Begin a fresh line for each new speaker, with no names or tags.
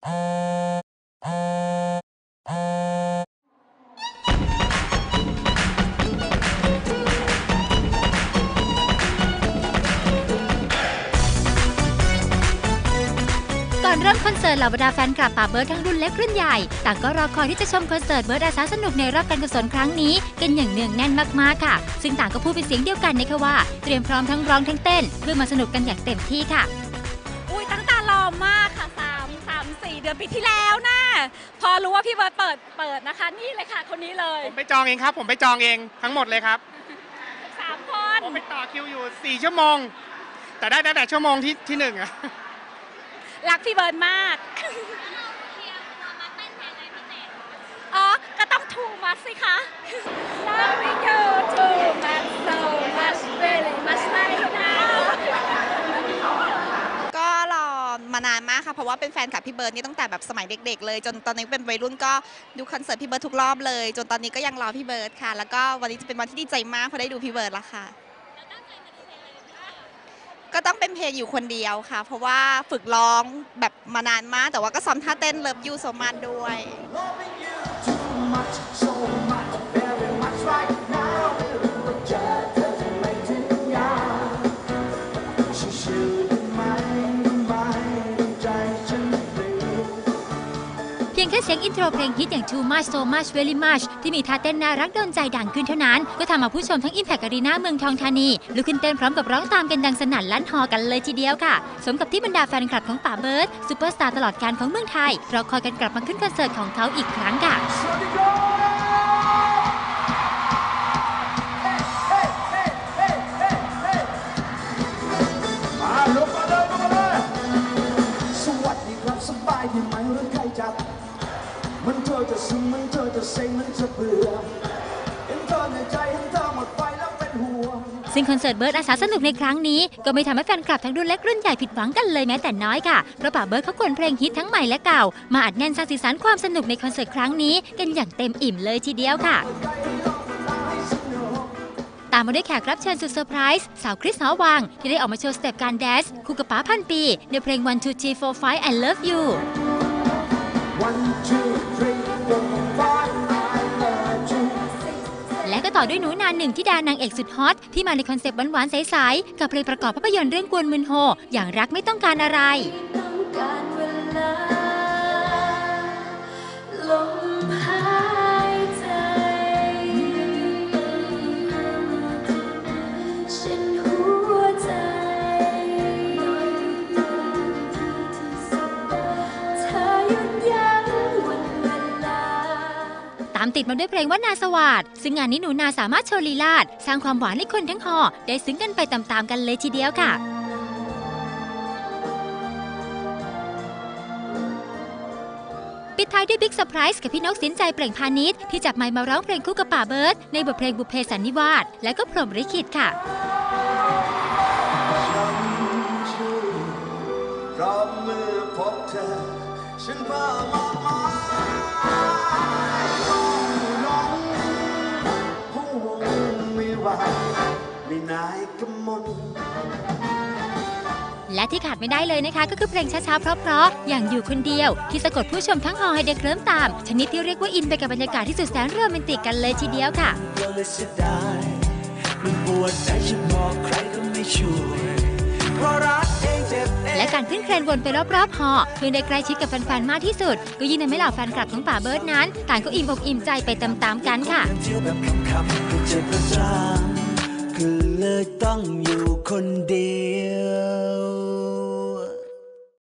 ก่อนเริ่มคอนเสิร์ตเหล่าบรรดาแฟนคลับป่าเบิร์ดทั้งรุ่นเล็กรุ่นใหญ่ ต่างก็รอคอยที่จะชมคอนเสิร์ตเบิร์ดอาสาสนุกในรอบการกุศลครั้งนี้ กันอย่างเนืองแน่นมากๆค่ะ ซึ่งต่างก็พูดเป็นเสียงเดียวกันนะคะว่า เตรียมพร้อมทั้งร้องทั้งเต้น เพื่อมาสนุกกันอย่างเต็มที่ค่ะ
อุ้ยตั้งตารอมากค่ะ สามสามสี่เดือนปีที่แล้วนะพอรู้ว่าพี่เบิร์ดเปิดเปิดนะคะ นี่เลยค่ะคนนี้เลย
ผมไปจองเองครับ ผมไปจองเองทั้งหมดเลยครับ
สามคน
ผมไปต่อคิวอยู่ 4 ชั่วโมง แต่ได้ตั้งแต่ชั่วโมงที่ที่หนึ่งอะ
รักพี่เบิร์ดมากอ๋อก็ต้องทูมัสสิคะ Loving you too much so much really much right now
ก็รอมานานมากค่ะ เพราะว่าเป็นแฟนคลับพี่เบิร์ดนี่ตั้งแต่แบบสมัยเด็ก ๆ เลย จนตอนนี้เป็นวัยรุ่นก็ดูคอนเสิร์ตพี่เบิร์ดทุกรอบเลย จนตอนนี้ก็ยังรอพี่เบิร์ดค่ะ แล้วก็วันนี้จะเป็นวันที่ดีใจมากเพราะได้ดูพี่เบิร์ดแล้วค่ะ ก็ต้องเป็นเพลงอยู่คนเดียวค่ะ เพราะว่าฝึกร้องแบบมานานมาก แต่ว่าก็ซ้อมท่าเต้นเลิฟยูโซมันด้วย
ยงแค่เสียงอินโทรเพลงฮิตอย่าง Too Much So Much Very Much ที่มีท่าเต้นน่ารักโดนใจดังขึ้นเท่านั้น ก็ทำเอาผู้ชมทั้ง Impact Arena เมืองทองธานีลุกขึ้นเต้นพร้อมกับร้องตามกันดังสนั่นลั่นฮอกันเลยทีเดียวค่ะ สมกับที่บรรดาแฟนคลับของป่าเบิร์ดซูเปอร์สตาร์ตลอดการของเมืองไทยรอคอยกันกลับมาขึ้นคอนเสิร์ตของเขาอีกครั้งค่ะ
มาลุกมาเลยลุกมาเลยสวัสดีครับสบายดีไหมหรือใครจับ มันเธอจะซึมมันเธอจะเซ็งมันจะเบื่อเห็นเธอในใจเห็นเธอหมดไฟแล้วเป็นห่วง
ซึ่งคอนเสิร์ตเบิร์ดอาสาสนุกในครั้งนี้ ก็ไม่ทำให้แฟนคลับทั้งรุ่นเล็กรุ่นใหญ่ผิดหวังกันเลยแม้แต่น้อยค่ะ เพราะป่าเบิร์ดเขากวนเพลงฮิตทั้งใหม่และเก่า มาอัดแน่นสร้างสีสันความสนุกในคอนเสิร์ตครั้งนี้ กันอย่างเต็มอิ่มเลยทีเดียวค่ะ ตามมาด้วยแขกรับเชิญสุดเซอร์ไพรส์สาวคริสหอวัง ที่ได้ออกมาโชว์สเต็ปการแดนซ์คู่กับป๋าพันปี ในเพลง one two three four five I love you ต่อด้วยหนูนานหนึ่งที่ดานางเอกสุดฮอตที่มาในคอนเซปต์หวานๆใสๆกับเพลงประกอบภาพยนตร์เรื่องกวนมึนโฮ อย่างรักไม่ต้องการอะไร
ต้องการเวลา
ตามติดมาด้วยเพลงว่านาสวัสดซึ่งงานนี้หนูนาสามารถโชว์ลีลาดสร้างความหวานให้คนทั้งหอได้ซึ้งกันไปตามๆกันเลยทีเดียวค่ะปิดท้ายด้วยบิ๊กเซอร์ไพรส์กับพี่นกสินใจเปล่งพาณิชย์ที่จับไมค์มาร้องเพลงคู่กับป่าเบิร์ดในบทเพลงบุพเพสันนิวาสและก็พรหมลิขิตค่ะ
พราะเมื่อพบเธอฉันพามาายกำมล
และที่ขาดไม่ได้เลยนะคะ ก็คือเพลงช้าๆ เพราะๆ อย่างอยู่คนเดียว ที่สะกดผู้ชมทั้งหอให้เด็กเคลิ้มตาม ชนิดที่เรียกว่าอินไปกับบรรยากาศที่สุดแสนโรแมนติกกันเลยทีเดียวค่ะ
ก็เลยเสียดายมันปวดใจฉันบอกใครก็ไม่ช่วยเพราะรักเองเจ็บเอง
และการขึ้นเครนวนไปรอบๆหอเพื่อได้ใกล้ชิดกับแฟนๆ มากที่สุด ก็ยิ่งทำให้เหล่าแฟนคลับของป่าเบิร์ดนั้น ต่างก็อิ่มอกอิ่มใจไปตามๆกันค่ะ็
เลยต้องอยู่คนเดียว